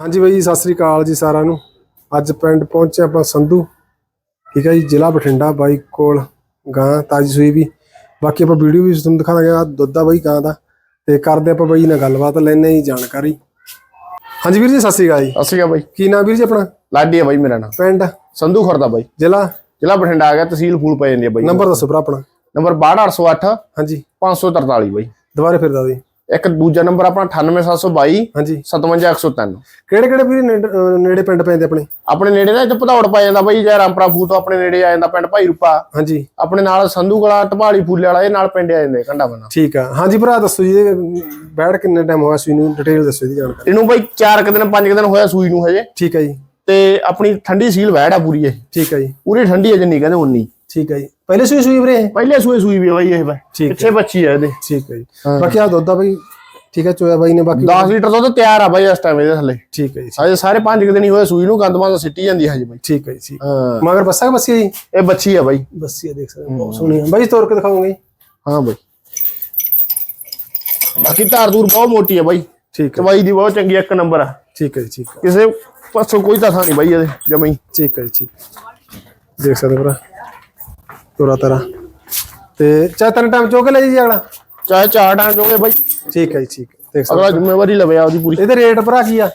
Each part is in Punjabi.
ਹਾਂਜੀ ਬਾਈ ਜੀ ਸਤਿ ਸ੍ਰੀ ਅਕਾਲ ਜੀ ਸਾਰਿਆਂ ਨੂੰ। ਅੱਜ ਪਿੰਡ ਪਹੁੰਚੇ ਆਪਾਂ ਸੰਧੂ। ਠੀਕ ਹੈ ਜੀ ਜ਼ਿਲ੍ਹਾ ਬਠਿੰਡਾ ਬਾਈ ਕੋਲ ਗਾਂ ਤਾਜੀ ਸੂਈ ਵੀ। ਬਾਕੀ ਆਪਾਂ ਵੀਡੀਓ ਵੀ ਤੁਹਾਨੂੰ ਦਿਖਾਵਾਂਗੇ ਆ ਦੁੱਧ ਦਾ ਬਾਈ ਗਾਂ ਦਾ। ਤੇ ਕਰਦੇ ਆਪਾਂ ਬਾਈ ਨਾਲ ਗੱਲਬਾਤ ਲੈਣੇ ਜੀ ਜਾਣਕਾਰੀ। ਹਾਂਜੀ ਵੀਰ ਜੀ ਸਤਿ ਸ੍ਰੀ ਅਕਾਲ ਜੀ। ਸਤਿ ਸ਼੍ਰੀ ਅਕਾਲ ਬਾਈ। ਕੀ ਨਾਮ ਵੀਰ ਜੀ ਆਪਣਾ? ਲਾਡੀ ਆ ਬਾਈ ਮੇਰਾ ਨਾਮ। ਪਿੰਡ? ਸੰਧੂ ਖੁਰਦਾ ਬਾਈ। ਜ਼ਿਲ੍ਹਾ? ਜ਼ਿਲ੍ਹਾ ਬਠਿੰਡਾ ਆ ਗਿਆ ਤਹਿਸੀਲ ਫੂਲ ਪੈ ਜਾਂਦੀ ਆ ਬਾਈ। ਨੰਬਰ ਦੱਸੋ ਭਰਾ ਆਪਣਾ। ਨੰਬਰ 62808 ਹਾਂਜੀ। 543 ਬਾਈ। ਦੁਬਾਰੇ ਫਿਰ ਦੱਸ ਦਿਓ ਇੱਕ ਦੂਜਾ ਨੰਬਰ ਆਪਣਾ 98722 ਹਾਂਜੀ। 57103 ਕਿਹੜੇ ਕਿਹੜੇ ਵੀਰ ਨੇੜੇ ਪਿੰਡ ਪੈਂਦੇ ਆਪਣੇ? ਆਪਣੇ ਨੇੜੇ ਨਾ ਇੱਥੇ ਭਦੌੜ ਪੈ ਜਾਂਦਾ ਬਾਈ ਜਾਂ ਰਾਮਪੁਰਾ ਫੂਲ ਤੋਂ ਆਪਣੇ ਨੇੜੇ ਆ ਜਾਂਦਾ ਪਿੰਡ ਭਾਈ ਰੂਪਾ। ਹਾਂਜੀ। ਆਪਣੇ ਨਾਲ ਸੰਧੂ ਕਲਾ ਢਵਾਲੀ ਫੂਲੇ ਵਾਲਾ ਇਹ ਨਾਲ ਪਿੰਡ ਆ ਜਾਂਦੇ ਕੰਡਾ ਬਣਾ ਠੀਕ ਆ। ਹਾਂਜੀ ਭਰਾ ਦੱਸੋ ਜੀ ਬੈਠ ਕਿੰਨੇ ਟਾਈਮ ਹੋਇਆ ਸੂਈ ਨੂੰ? ਡਿਟੇਲ ਦੱਸੋ ਇਹਦੀ ਜਾਣਕਾਰੀ। ਇਹਨੂੰ ਬਾਈ 4 ਕੁ ਦਿਨ 5 ਦਿਨ ਹੋਇਆ ਸੂਈ ਨੂੰ ਹਜੇ। ਠੀਕ ਹੈ ਜੀ। ਤੇ ਆਪਣੀ ਠੰਡੀ ਸੀਲ ਵੈੜ ਆ ਪੂਰੀ ਇਹ। ਠੀਕ ਹੈ ਜੀ। ਪੂਰੀ ਠੰਡੀ ਹੈ ਜਿੰਨੀ ਕਹਿੰਦੇ ਉਨੀ। ਠੀਕ ਹੈ ਜੀ। ਪਹਿਲੇ ਸੂਈ ਸੂਈ ਵੀਰੇ ਇਹ? ਪਹਿਲੇ ਸੂਏ ਸੂਈ ਵੀ ਬਾਈ ਇਹ ਬਾਈ ਠੀਕ ਹੈ। ਪਿੱਛੇ ਬੱਚੀ ਆ ਇਹਦੇ। ਠੀਕ ਹੈ ਜੀ। ਬਾਕੀ ਆ ਦੁੱਧ ਆ ਬਈ। ਠੀਕ ਹੈ ਚੋਇਆ ਬਾਈ ਨੇ ਬਾਕੀ 10 ਲੀਟਰ ਦੁੱਧ ਤਿਆਰ ਆ ਬਾਈ ਇਸ ਟਾਈਮ ਇਹਦੇ ਥੱਲੇ। ਠੀਕ ਹੈ ਜੀ। ਹਜੇ ਸਾਰੇ 5 ਦਿਨ ਹੀ ਹੋਏ ਸੂਈ ਨੂੰ ਗੰਦਮਾਂ ਸਿੱਟੀ ਜਾਂਦੀ ਹੈ ਹਜੇ ਬਾਈ। ਠੀਕ ਹੈ ਜੀ ਠੀਕ। ਹਾਂ। ਮਗਰ ਬੱਸਾ ਕਿ ਬੱਸੀ ਹੈ ਜੀ? ਇਹ ਬੱਚੀ ਆ ਬਾਈ। ਬੱਸੀ ਆ ਦੇਖ ਸਕਦੇ ਹੋ ਬਹੁਤ ਸੋਹਣੀ ਹੈ ਬਾਈ ਤੋਰ ਕੇ ਦਿਖਾਉਂਗੇ ਹਾਂ ਬਾਈ। ਬਾਕੀ ਧਾਰ ਦੂਰ ਬਹੁਤ ਮੋਟੀ ਆ ਬਾਈ। ਠੀਕ ਹੈ। ਚਵਾਈ ਦੀ ਬਹੁਤ ਚੰਗੀ ਆ, ਇੱਕ ਨੰਬਰ ਆ। ਠੀਕ ਹੈ ਜੀ ਠੀਕ ਹੈ। ਕਿਸੇ ਪਾਸੋਂ ਕੋਈ ਤਾਂ ਨਹੀਂ ਬਾਈ ਇਹਦੇ ਜਮਈ ਠੀਕ ਹੈ ਜੀ ਠੀਕ। ਦੇਖ ਸਕਦੇ ਹੋ ਭਰਾ। ਤੋਰਾ ਤਰਾ। ਤੇ ਚਾਹ ਤਿੰਨ ਟਾਈਮ ਚੋ ਕੇ ਲੈ ਜੀ ਅਗਲਾ? ਚਾਹੇ ਚਾਰ ਟਾਂ ਚੋਗੇ ਬਾਈ। ਠੀਕ ਹੈ ਜੀ ਠੀਕ ਹੈ। ਦੇਖ ਸਕਦੇ ਅਗਲਾ ਜ਼ਿੰਮੇਵਾਰੀ ਲਵੇ ਆ ਉਹਦੀ ਪੂਰੀ। ਇਹਦੇ ਰੇਟ ਭਰਾ ਕੀ ਆ?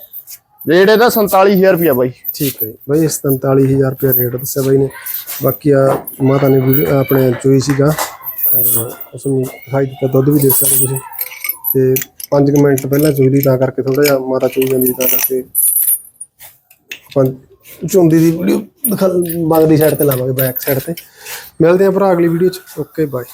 ਰੇਟ ਇਹਦਾ 47000 ਰੁਪਿਆ ਬਾਈ। ਠੀਕ ਹੈ ਜੀ। ਬਾਈ ਇਸ 47000 ਰੁਪਏ ਰੇਟ ਦੱਸਿਆ ਬਾਈ ਨੇ। ਬਾਕੀ ਆ ਮਾਤਾ ਨੇ ਵੀ ਆਪਣੇ ਚੋਈ ਸੀਗਾ। ਉਸ ਨੂੰ ਦਿਖਾਈ ਦਿੱਤਾ ਦੁੱਧ ਵੀ ਦੇਖ ਸਕਦੇ ਤੁਸੀਂ। ਤੇ 5 ਮਿੰਟ ਪਹਿਲਾਂ ਚੋਈ ਲਈ ਤਾਂ ਕਰਕੇ ਥੋੜਾ ਜਿਹਾ ਮਾਤਾ ਚੋਈ ਜਾਂਦੀ ਤਾਂ ਕਰਕੇ ਆਪਾਂ ਚੁੰਦੀ ਦੀ ਵੀਡੀਓ ਦਿਖਾ ਮਗਲੀ ਸਾਈਡ ਤੇ ਲਾਵਾਂਗੇ ਬੈਕ ਸਾਈਡ ਤੇ। ਮਿਲਦੇ ਆ ਭਰਾ ਅਗਲੀ ਵੀਡੀਓ ਚ। Okay bye